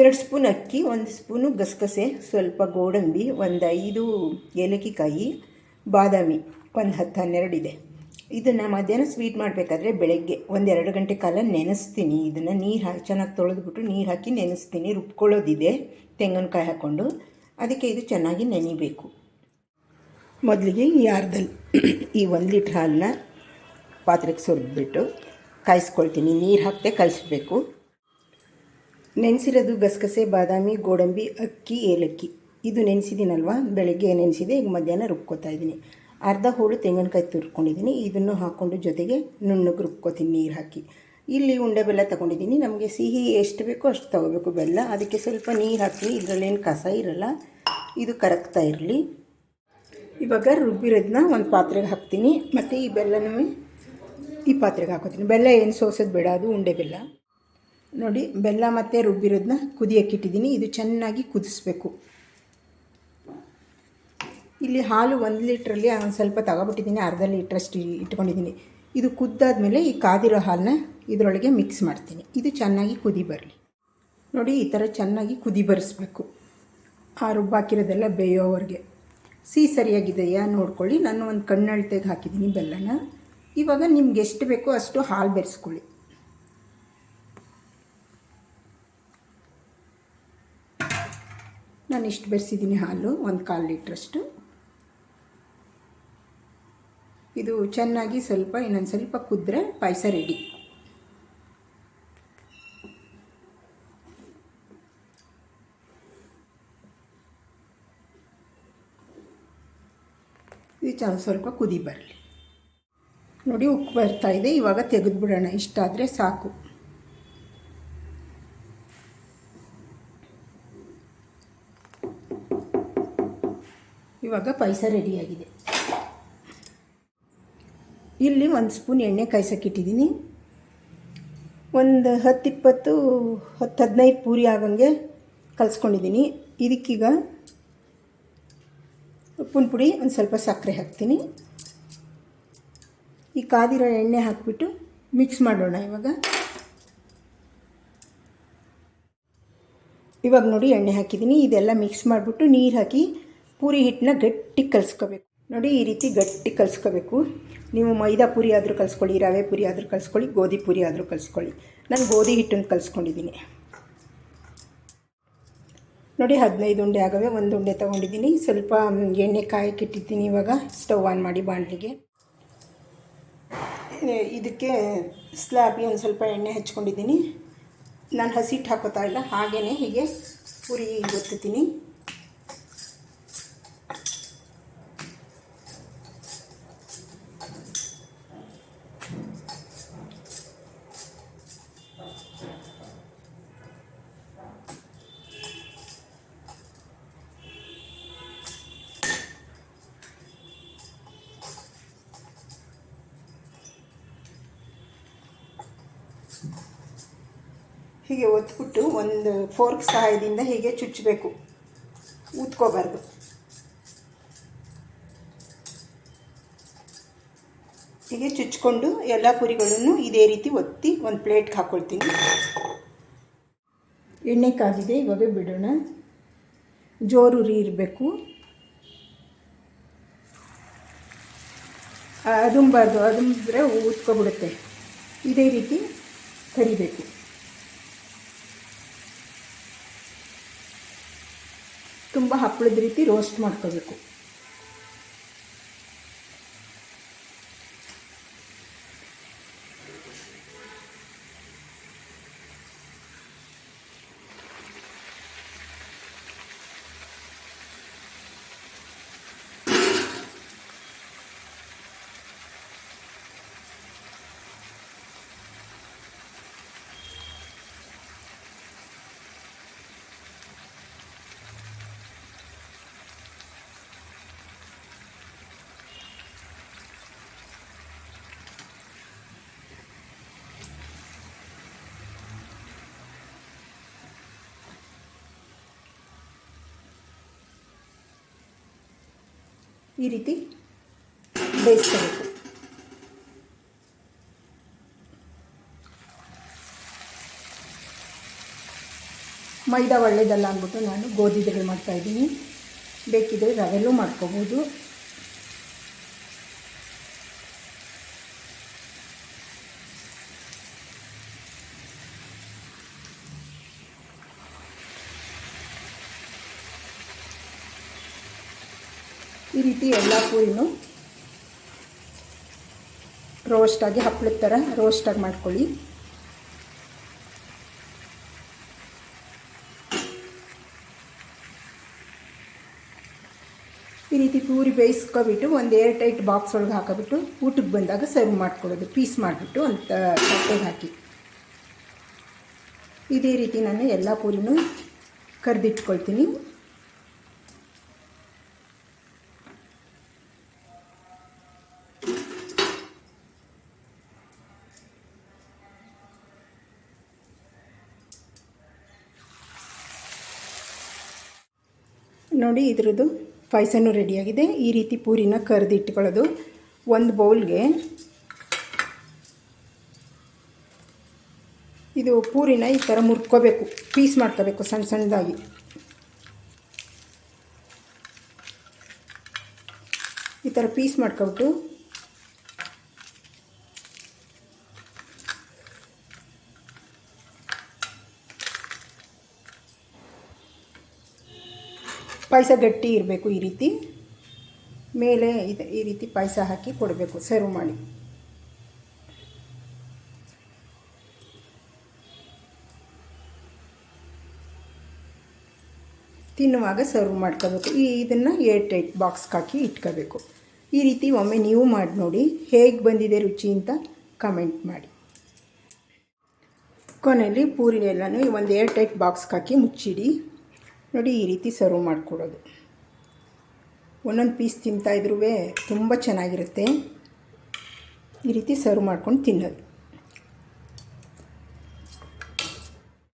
ಎರಡು ಸ್ಪೂನ್ ಅಕ್ಕಿ, ಒಂದು ಸ್ಪೂನು ಗಸಗಸೆ, ಸ್ವಲ್ಪ ಗೋಡಂಬಿ, ಒಂದು ಐದು ಏಲಕ್ಕಿ ಕಾಯಿ ಬಾದಾಮಿ, ಒಂದು ಹತ್ತು ಹನ್ನೆರಡು ಇದೆ. ಇದನ್ನು ಮಧ್ಯಾಹ್ನ ಸ್ವೀಟ್ ಮಾಡಬೇಕಾದ್ರೆ ಬೆಳಗ್ಗೆ ಒಂದೆರಡು ಗಂಟೆ ಕಾಲ ನೆನೆಸ್ತೀನಿ. ಇದನ್ನು ನೀರು ಹಾಕಿ, ಚೆನ್ನಾಗಿ ತೊಳೆದ್ಬಿಟ್ಟು ನೀರು ಹಾಕಿ ನೆನೆಸ್ತೀನಿ. ರುಬ್ಕೊಳ್ಳೋದಿದೆ, ತೆಂಗಿನಕಾಯಿ ಹಾಕ್ಕೊಂಡು. ಅದಕ್ಕೆ ಇದು ಚೆನ್ನಾಗಿ ನೆನಿಬೇಕು. ಮೊದಲಿಗೆ ಈ ಅರ್ಧಲ್ಲಿ ಈ ಒಂದು ಲೀಟ್ರ್ ಹಾಲನ್ನ ಪಾತ್ರೆಗೆ ಸುರಿದ್ಬಿಟ್ಟು ಕಾಯಿಸ್ಕೊಳ್ತೀನಿ. ನೀರು ಹಾಕದೆ ಕಲಿಸ್ಬೇಕು ನೆನೆಸಿರೋದು ಗಸಗಸೆ, ಬಾದಾಮಿ, ಗೋಡಂಬಿ, ಅಕ್ಕಿ, ಏಲಕ್ಕಿ. ಇದು ನೆನೆಸಿದ್ದೀನಲ್ವ ಬೆಳಗ್ಗೆ ನೆನೆಸಿದೆ, ಈಗ ಮಧ್ಯಾಹ್ನ ರುಬ್ಕೋತಾ ಇದ್ದೀನಿ. ಅರ್ಧ ಹೋಳು ತೆಂಗಿನಕಾಯಿ ತುರ್ಕೊಂಡಿದ್ದೀನಿ. ಇದನ್ನು ಹಾಕ್ಕೊಂಡು ಜೊತೆಗೆ ನುಣ್ಣಗೆ ರುಬ್ಕೋತೀನಿ ನೀರು ಹಾಕಿ. ಇಲ್ಲಿ ಉಂಡೆ ಬೆಲ್ಲ ತೊಗೊಂಡಿದ್ದೀನಿ. ನಮಗೆ ಸಿಹಿ ಎಷ್ಟು ಬೇಕೋ ಅಷ್ಟು ತೊಗೋಬೇಕು ಬೆಲ್ಲ. ಅದಕ್ಕೆ ಸ್ವಲ್ಪ ನೀರು ಹಾಕಿ, ಇದರಲ್ಲೇನು ಕಸ ಇರಲ್ಲ, ಇದು ಕರಗ್ತಾ ಇರಲಿ. ಇವಾಗ ರುಬ್ಬಿರೋದನ್ನ ಒಂದು ಪಾತ್ರೆಗೆ ಹಾಕ್ತೀನಿ. ಮತ್ತು ಈ ಬೆಲ್ಲನೂ ಈ ಪಾತ್ರೆಗೆ ಹಾಕೋತೀನಿ. ಬೆಲ್ಲ ಏನು ಸೋಸೋದು ಬೇಡ, ಅದು ಉಂಡೆ ಬೆಲ್ಲ. ನೋಡಿ, ಬೆಲ್ಲ ಮತ್ತು ರುಬ್ಬಿರೋದನ್ನ ಕುದಿಯೋಕ್ಕಿಟ್ಟಿದ್ದೀನಿ ಇದು ಚೆನ್ನಾಗಿ ಕುದಿಸ್ಬೇಕು. ಇಲ್ಲಿ ಹಾಲು ಒಂದು ಲೀಟ್ರಲ್ಲಿ ಒಂದು ಸ್ವಲ್ಪ ತಗೊಬಿಟ್ಟಿದ್ದೀನಿ. ಅರ್ಧ ಲೀಟ್ರಷ್ಟು ಇಟ್ಕೊಂಡಿದ್ದೀನಿ. ಇದು ಕುದ್ದಾದಮೇಲೆ ಈ ಕಾದಿರೋ ಹಾಲನ್ನ ಇದರೊಳಗೆ ಮಿಕ್ಸ್ ಮಾಡ್ತೀನಿ. ಇದು ಚೆನ್ನಾಗಿ ಕುದಿ ಬರಲಿ. ನೋಡಿ, ಈ ಥರ ಚೆನ್ನಾಗಿ ಕುದಿ ಬರೆಸ್ಬೇಕು. ಆ ರುಬ್ಬಾಕಿರೋದೆಲ್ಲ ಬೇಯೋವರೆಗೆ ಸಿಹಿ ಸರಿಯಾಗಿದೆಯಾ ನೋಡ್ಕೊಳ್ಳಿ. ನಾನು ಒಂದು ಕಣ್ಣಳ್ತೆಗೆ ಹಾಕಿದ್ದೀನಿ ಬೆಲ್ಲನ. ಇವಾಗ ನಿಮ್ಗೆ ಎಷ್ಟು ಬೇಕೋ ಅಷ್ಟು ಹಾಲು ಬೆರೆಸ್ಕೊಳ್ಳಿ. ನಾನು ಇಷ್ಟು ಬೆರೆಸಿದ್ದೀನಿ ಹಾಲು, ಒಂದು ಕಾಲು ಲೀಟ್ರಷ್ಟು. ಇದು ಚೆನ್ನಾಗಿ ಸ್ವಲ್ಪ, ಇನ್ನೊಂದು ಸ್ವಲ್ಪ ಕುದ್ರೆ ಪಾಯಸ ರೆಡಿ ಇದು ಚ, ಸ್ವಲ್ಪ ಕುದಿ ಬರಲಿ. ನೋಡಿ ಉಕ್ಕು ಬರ್ತಾ ಇದೆ, ಇವಾಗ ತೆಗೆದುಬಿಡೋಣ. ಇಷ್ಟಾದರೆ ಸಾಕು. ಇವಾಗ ಪಾಯಸ ರೆಡಿಯಾಗಿದೆ ಇಲ್ಲಿ ಒಂದು ಸ್ಪೂನ್ ಎಣ್ಣೆ ಕಾಯ್ಸೋಕ್ಕಿಟ್ಟಿದ್ದೀನಿ ಒಂದು ಹತ್ತಿಪ್ಪತ್ತು, ಹತ್ತು ಹದಿನೈದು ಪೂರಿ ಆಗಂಗೆ ಕಲಿಸ್ಕೊಂಡಿದ್ದೀನಿ. ಇದಕ್ಕೀಗ ಉಪ್ಪಿನ ಪುಡಿ ಒಂದು ಸ್ವಲ್ಪ ಸಕ್ಕರೆ ಹಾಕ್ತೀನಿ. ಈ ಕಾದಿರೋ ಎಣ್ಣೆ ಹಾಕಿಬಿಟ್ಟು ಮಿಕ್ಸ್ ಮಾಡೋಣ ಇವಾಗ. ಇವಾಗ ನೋಡಿ ಎಣ್ಣೆ ಹಾಕಿದ್ದೀನಿ. ಇದೆಲ್ಲ ಮಿಕ್ಸ್ ಮಾಡಿಬಿಟ್ಟು ನೀರು ಹಾಕಿ ಪೂರಿ ಹಿಟ್ಟನ್ನ ಗಟ್ಟಿ ಕಲಿಸ್ಕೋಬೇಕು. ನೋಡಿ ಈ ರೀತಿ ಗಟ್ಟಿ ಕಲಿಸ್ಕೋಬೇಕು. ನೀವು ಮೈದಾ ಪೂರಿ ಆದರೂ ಕಲಿಸ್ಕೊಳ್ಳಿ, ರವೆ ಪೂರಿ ಆದರೂ ಕಲಿಸ್ಕೊಳ್ಳಿ, ಗೋಧಿ ಪೂರಿ ಆದರೂ ಕಲಿಸ್ಕೊಳ್ಳಿ. ನಾನು ಗೋಧಿ ಹಿಟ್ಟನ್ನು ಕಲಿಸ್ಕೊಂಡಿದ್ದೀನಿ ನೋಡಿ ಹದಿನೈದು ಉಂಡೆ ಆಗವೆ, ಒಂದು ಉಂಡೆ ತೊಗೊಂಡಿದ್ದೀನಿ ಸ್ವಲ್ಪ ಎಣ್ಣೆ ಕಾಯಕ್ಕೆ ಇಟ್ಟಿದ್ದೀನಿ ಇವಾಗ. ಸ್ಟವ್ ಆನ್ ಮಾಡಿ ಬಾಣಲಿಗೆ. ಇದಕ್ಕೆ ಸ್ಲ್ಯಾಬಿ ಒಂದು ಸ್ವಲ್ಪ ಎಣ್ಣೆ ಹಚ್ಕೊಂಡಿದ್ದೀನಿ ನಾನು ಹಸಿಟ್ಟು ಹಾಕೋತಾ ಇಲ್ಲ ಹಾಗೇ ಹೀಗೆ ಪೂರಿ ಗೊತ್ತೀನಿ ಹೀಗೆ ಒತ್ಬಿಟ್ಟು ಒಂದು ಫೋರ್ಕ್ ಸಹಾಯದಿಂದ ಹೀಗೆ ಚುಚ್ಚಬೇಕು ಊದ್ಕೋಬಾರ್ದು. ಹೀಗೆ ಚುಚ್ಕೊಂಡು ಎಲ್ಲ ಪುರಿಗಳನ್ನು ಇದೇ ರೀತಿ ಒತ್ತಿ ಒಂದು ಪ್ಲೇಟ್ಗೆ ಹಾಕ್ಕೊಳ್ತೀನಿ ಎಣ್ಣೆ ಕಾದಿದೆ ಇವಾಗ ಬಿಡೋಣ. ಜೋರು ಉರಿ ಇರಬೇಕು ಅದುಂಬಾರ್ದು ಅದುಂಬಿದ್ರೆ ಊದ್ಕೊಬಿಡುತ್ತೆ. ಇದೇ ರೀತಿ ಕರಿಬೇಕು. ತುಂಬ ಹಪ್ಪಳದ ರೀತಿ ರೋಸ್ಟ್ ಮಾಡ್ಕೋಬೇಕು. ಈ ರೀತಿ ಬೇಯಿಸ್ಕೋಬೇಕು. ಮೈದಾ ಒಳ್ಳೇದಲ್ಲ ಅಂದ್ಬಿಟ್ಟು ನಾನು ಗೋಧಿದಲ್ಲಿ ಮಾಡ್ತಾಯಿದ್ದೀನಿ ಬೇಕಿದ್ರೆ ರವೆಲ್ಲೂ ಮಾಡ್ಕೋಬೋದು. ಈ ರೀತಿ ಎಲ್ಲ ಪೂರಿನೂ ರೋಸ್ಟಾಗಿ ಹಪ್ಪಳದ ಥರ ರೋಸ್ಟಾಗಿ ಮಾಡ್ಕೊಳ್ಳಿ. ಈ ರೀತಿ ಪೂರಿ ಬೇಯಿಸ್ಕೊಬಿಟ್ಟು ಒಂದು ಏರ್ ಟೈಟ್ ಬಾಕ್ಸ್ ಒಳಗೆ ಹಾಕೋಬಿಟ್ಟು ಊಟಕ್ಕೆ ಬಂದಾಗ ಸರ್ವ್ ಮಾಡ್ಕೊಳ್ಳೋದು ಪೀಸ್ ಮಾಡಿಬಿಟ್ಟು ಅಂತ ತಟ್ಟೆಗೆ ಹಾಕಿ. ಇದೇ ರೀತಿ ನಾನು ಎಲ್ಲ ಪೂರಿನೂ ಕರೆದಿಟ್ಕೊಳ್ತೀನಿ. ನೋಡಿ ಇದ್ರದ್ದು ಪಾಯಸನೂ ರೆಡಿಯಾಗಿದೆ. ಈ ರೀತಿ ಪೂರಿನ ಕರೆದಿಟ್ಕೊಳ್ಳೋದು ಒಂದು ಬೌಲ್ಗೆ ಇದು ಪೂರಿನ ಈ ಥರ ಮುರ್ಕೋಬೇಕು. ಪೀಸ್ ಮಾಡ್ಕೋಬೇಕು ಸಣ್ಣ ಸಣ್ಣದಾಗಿ. ಈ ಥರ ಪೀಸ್ ಮಾಡ್ಕೊಬಿಟ್ಟು ಪಾಯಸ ಗಟ್ಟಿ ಇರಬೇಕು ಈ ರೀತಿ. ಮೇಲೆ ಇದು, ಈ ರೀತಿ ಪಾಯಸ ಹಾಕಿ ಕೊಡಬೇಕು ಸರ್ವ್ ಮಾಡಿ. ತಿನ್ನುವಾಗ ಸರ್ವ್ ಮಾಡ್ಕೋಬೇಕು. ಈ ಇದನ್ನು ಏರ್ ಟೈಟ್ ಬಾಕ್ಸ್ಗೆ ಹಾಕಿ ಇಟ್ಕೋಬೇಕು. ಈ ರೀತಿ ಒಮ್ಮೆ ನೀವು ಮಾಡಿ ನೋಡಿ, ಹೇಗೆ ಬಂದಿದೆ ರುಚಿ ಅಂತ ಕಮೆಂಟ್ ಮಾಡಿ. ಕೊನೆಯಲ್ಲಿ ಪೂರಿನೆಲ್ಲನೂ ಒಂದು ಏರ್ ಟೈಟ್ ಬಾಕ್ಸ್ಗೆ ಹಾಕಿ ಮುಚ್ಚಿಡಿ. ನೋಡಿ ಈ ರೀತಿ ಸರ್ವ್ ಮಾಡಿಕೊಡೋದು. ಒಂದೊಂದು ಪೀಸ್ ತಿಂತಾಯಿದ್ರೂ ತುಂಬ ಚೆನ್ನಾಗಿರುತ್ತೆ. ಈ ರೀತಿ ಸರ್ವ್ ಮಾಡ್ಕೊಂಡು ತಿನ್ನೋದು.